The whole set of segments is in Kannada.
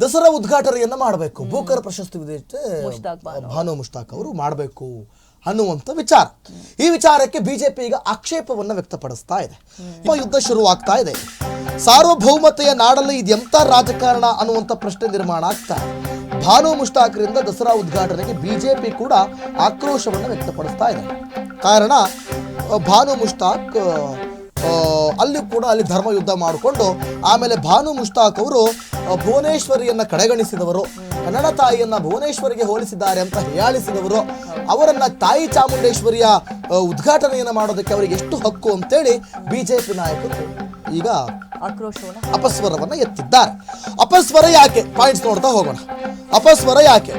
ದಸರಾ ಉದ್ಘಾಟನೆಯನ್ನ ಮಾಡಬೇಕು. ಬೂಕರ್ ಪ್ರಶಸ್ತಿ ವಿಜೇತೆ ಭಾನು. ಮುಷ್ತಾಕ್ ಅವರು ಮಾಡಬೇಕು ಅನ್ನುವಂಥ ವಿಚಾರ. ಈ ವಿಚಾರಕ್ಕೆ ಬಿಜೆಪಿ ಈಗ ಆಕ್ಷೇಪವನ್ನು ವ್ಯಕ್ತಪಡಿಸ್ತಾ ಇದೆ. ಯುದ್ಧ ಶುರುವಾಗ್ತಾ ಇದೆ. ಸಾರ್ವಭೌಮತೆಯ ನಾಡಲ್ಲಿ ಇದೆಂಥ ರಾಜಕಾರಣ ಅನ್ನುವಂಥ ಪ್ರಶ್ನೆ ನಿರ್ಮಾಣ ಆಗ್ತಾ ಇದೆ. ಭಾನು ಮುಷ್ತಾಕ್ರಿಂದ ದಸರಾ ಉದ್ಘಾಟನೆಗೆ ಬಿಜೆಪಿ ಕೂಡ ಆಕ್ರೋಶವನ್ನು ವ್ಯಕ್ತಪಡಿಸ್ತಾ ಇದೆ. ಕಾರಣ ಭಾನು ಮುಷ್ತಾಕ್ ಅಲ್ಲಿ ಕೂಡ ಅಲ್ಲಿ ಧರ್ಮ ಯುದ್ಧ ಮಾಡಿಕೊಂಡು ಆಮೇಲೆ ಭಾನು ಮುಷ್ತಾಕ್ ಅವರು ಭುವನೇಶ್ವರಿಯನ್ನು ಕಡೆಗಣಿಸಿದವರು ಕನ್ನಡ ತಾಯಿಯನ್ನ ಭುವನೇಶ್ವರಿಗೆ ಹೋಲಿಸಿದ್ದಾರೆ ಅಂತ ಹೇಳಿಸಿದವರು ಅವರನ್ನ ತಾಯಿ ಚಾಮುಂಡೇಶ್ವರಿಯ ಉದ್ಘಾಟನೆಯನ್ನು ಮಾಡೋದಕ್ಕೆ ಅವರಿಗೆ ಎಷ್ಟು ಹಕ್ಕು ಅಂತೇಳಿ ಬಿಜೆಪಿ ನಾಯಕರು ಈಗ ಆಕ್ರೋಶವನ್ನ ಅಪಸ್ವರವನ್ನ ಎತ್ತಿದ್ದಾರೆ. ಅಪಸ್ವರ ಯಾಕೆ? ಪಾಯಿಂಟ್ಸ್ ನೋಡ್ತಾ ಹೋಗೋಣ. ಅಪಸ್ವರ ಯಾಕೆ?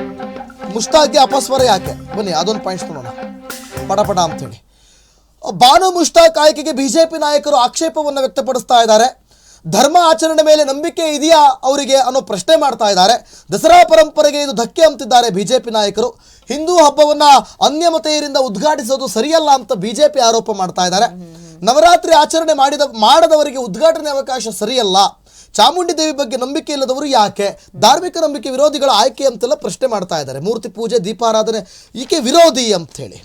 ಮುಷ್ತಾಕ್ಗೆ ಅಪಸ್ವರ ಯಾಕೆ? ಬನ್ನಿ ಅದೊಂದು ಪಾಯಿಂಟ್ಸ್ ನೋಡೋಣ. ಪಡಪಡ ಅಂತೇಳಿ. ಬಾನು ಮುಷ್ತಾಕ್ ಆಯ್ಕೆಗೆ ಬಿಜೆಪಿ ನಾಯಕರು ಆಕ್ಷೇಪವನ್ನು ವ್ಯಕ್ತಪಡಿಸ್ತಾ ಇದ್ದಾರೆ. ಧರ್ಮ ಆಚರಣೆ ಮೇಲೆ ನಂಬಿಕೆ ಇದೆಯಾ ಅವರಿಗೆ ಅನ್ನೋ ಪ್ರಶ್ನೆ ಮಾಡ್ತಾ ಇದ್ದಾರೆ. ದಸರಾ ಪರಂಪರೆಗೆ ಇದು ಧಕ್ಕೆ ಅಂತಿದ್ದಾರೆ ಬಿಜೆಪಿ ನಾಯಕರು. ಹಿಂದೂ ಹಬ್ಬವನ್ನ ಅನ್ಯಮತೆಯರಿಂದ ಉದ್ಘಾಟಿಸೋದು ಸರಿಯಲ್ಲ ಅಂತ ಬಿಜೆಪಿ ಆರೋಪ ಮಾಡ್ತಾ ಇದ್ದಾರೆ. ನವರಾತ್ರಿ ಆಚರಣೆ ಮಾಡಿದ ಮಾಡದವರಿಗೆ ಉದ್ಘಾಟನೆ ಅವಕಾಶ ಸರಿಯಲ್ಲ. ಚಾಮುಂಡಿ ದೇವಿ ಬಗ್ಗೆ ನಂಬಿಕೆ ಇಲ್ಲದವರು ಯಾಕೆ? ಧಾರ್ಮಿಕ ನಂಬಿಕೆ ವಿರೋಧಿಗಳ ಆಯ್ಕೆ ಅಂತೆಲ್ಲ ಪ್ರಶ್ನೆ ಮಾಡ್ತಾ ಇದ್ದಾರೆ. ಮೂರ್ತಿ ಪೂಜೆ, ದೀಪಾರಾಧನೆ, ಈಕೆ ವಿರೋಧಿ ಅಂತ ಹೇಳಿ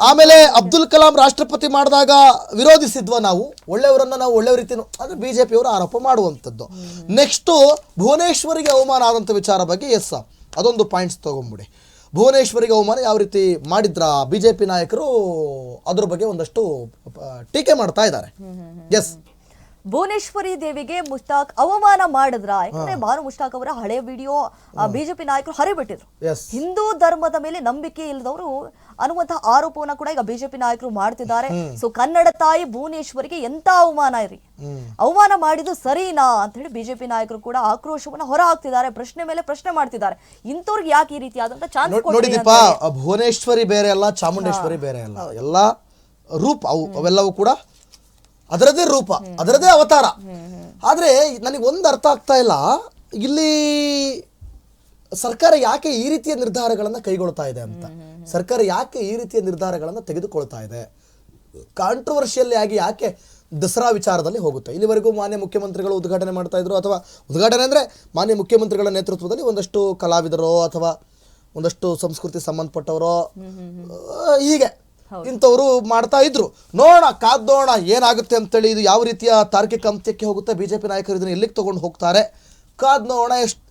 ಆಮೇಲೆ ಅಬ್ದುಲ್ ಕಲಾಂ ರಾಷ್ಟ್ರಪತಿ ಮಾಡಿದಾಗ ವಿರೋಧಿಸಿದ್ವ ನಾವು. ಒಳ್ಳೆಯವರನ್ನ ನಾವು ಒಳ್ಳೆಯ ರೀತಿ ಅಂದ್ರೆ ಪಿಯವರು ಆರೋಪ ಮಾಡುವಂಥದ್ದು. ನೆಕ್ಸ್ಟು ಭುವನೇಶ್ವರಿಗೆ ಅವಮಾನ ಆದಂಥ ವಿಚಾರ ಬಗ್ಗೆ ಎಸ್ ಅದೊಂದು ಪಾಯಿಂಟ್ಸ್ ತೊಗೊಂಬಿಡಿ. ಭುವನೇಶ್ವರಿಗೆ ಅವಮಾನ ಯಾವ ರೀತಿ ಮಾಡಿದ್ರ ಬಿಜೆಪಿ ನಾಯಕರು ಅದ್ರ ಬಗ್ಗೆ ಒಂದಷ್ಟು ಟೀಕೆ ಮಾಡ್ತಾ ಇದ್ದಾರೆ. ಎಸ್ ಭುವನೇಶ್ವರಿ ದೇವಿಗೆ ಮುಷ್ತಾಕ್ ಅವಮಾನ ಮಾಡಿದ್ರ. ಯಾಕಂದ್ರೆ ಭಾನು ಮುಷ್ತಾಕ್ ಅವರ ಹಳೆ ವಿಡಿಯೋ ಬಿಜೆಪಿ ನಾಯಕರು ಹರಿಬಿಟ್ಟಿದ್ರು. ಎಸ್ ಹಿಂದೂ ಧರ್ಮದ ಮೇಲೆ ನಂಬಿಕೆ ಇಲ್ಲದವರು ಅನ್ನುವಂತಹ ಆರೋಪವನ್ನ ಕೂಡ ಈಗ ಬಿಜೆಪಿ ನಾಯಕರು ಮಾಡ್ತಿದ್ದಾರೆ. ಸೊ ಕನ್ನಡ ತಾಯಿ ಭುವನೇಶ್ವರಿಗೆ ಎಂತ ಅವಮಾನ ಇರಿ? ಅವಮಾನ ಮಾಡಿದ್ದು ಸರಿನಾ ಅಂತ ಹೇಳಿ ಬಿಜೆಪಿ ನಾಯಕರು ಕೂಡ ಆಕ್ರೋಶವನ್ನ ಹೊರ ಹಾಕ್ತಿದ್ದಾರೆ ಪ್ರಶ್ನೆ ಮೇಲೆ ಪ್ರಶ್ನೆ ಮಾಡ್ತಿದ್ದಾರೆ. ಇಂಥವ್ರಿಗೆ ಯಾಕೆ ಈ ರೀತಿಯಾದಂತ ಚಾನ್ಸ್ ಭುವನೇಶ್ವರಿ ಬೇರೆ ಅಲ್ಲ ಚಾಮುಂಡೇಶ್ವರಿ ಬೇರೆ ಅಲ್ಲ. ಎಲ್ಲ ರೂಪ ಅವು ಅವೆಲ್ಲವೂ ಕೂಡ ಅದರದೇ ರೂಪ ಅದರದೇ ಅವತಾರ. ಆದ್ರೆ ನನಗೆ ಒಂದು ಅರ್ಥ ಆಗ್ತಾ ಇಲ್ಲ. ಇಲ್ಲಿ ಸರ್ಕಾರ ಯಾಕೆ ಈ ರೀತಿಯ ನಿರ್ಧಾರಗಳನ್ನು ಕೈಗೊಳ್ತಾ ಇದೆ ಅಂತ? ಸರ್ಕಾರ ಯಾಕೆ ಈ ರೀತಿಯ ನಿರ್ಧಾರಗಳನ್ನು ತೆಗೆದುಕೊಳ್ತಾ ಇದೆ? ಕಾಂಟ್ರವರ್ಷಿಯಲ್ಲಿ ಆಗಿ ಯಾಕೆ ದಸರಾ ವಿಚಾರದಲ್ಲಿ ಹೋಗುತ್ತೆ? ಇಲ್ಲಿವರೆಗೂ ಮಾನ್ಯ ಮುಖ್ಯಮಂತ್ರಿಗಳು ಉದ್ಘಾಟನೆ ಮಾಡ್ತಾ ಇದ್ರು ಅಥವಾ ಉದ್ಘಾಟನೆ ಅಂದರೆ ಮಾನ್ಯ ಮುಖ್ಯಮಂತ್ರಿಗಳ ನೇತೃತ್ವದಲ್ಲಿ ಒಂದಷ್ಟು ಕಲಾವಿದರೋ ಅಥವಾ ಒಂದಷ್ಟು ಸಂಸ್ಕೃತಿ ಸಂಬಂಧಪಟ್ಟವರೋ ಹೀಗೆ ಇಂಥವರು ಮಾಡ್ತಾ ಇದ್ರು. ನೋಡೋಣ ಕಾದ್ದೋಣ ಏನಾಗುತ್ತೆ ಅಂತೇಳಿ ಇದು ಯಾವ ರೀತಿಯ ತಾರ್ಕಿಕ ಅಂತ್ಯಕ್ಕೆ ಹೋಗುತ್ತೆ? ಬಿಜೆಪಿ ನಾಯಕರು ಇದನ್ನು ಎಲ್ಲಿಗೆ ತೊಗೊಂಡು ಹೋಗ್ತಾರೆ? ಕಾದ್ ನೋಡೋಣ ಎಷ್ಟು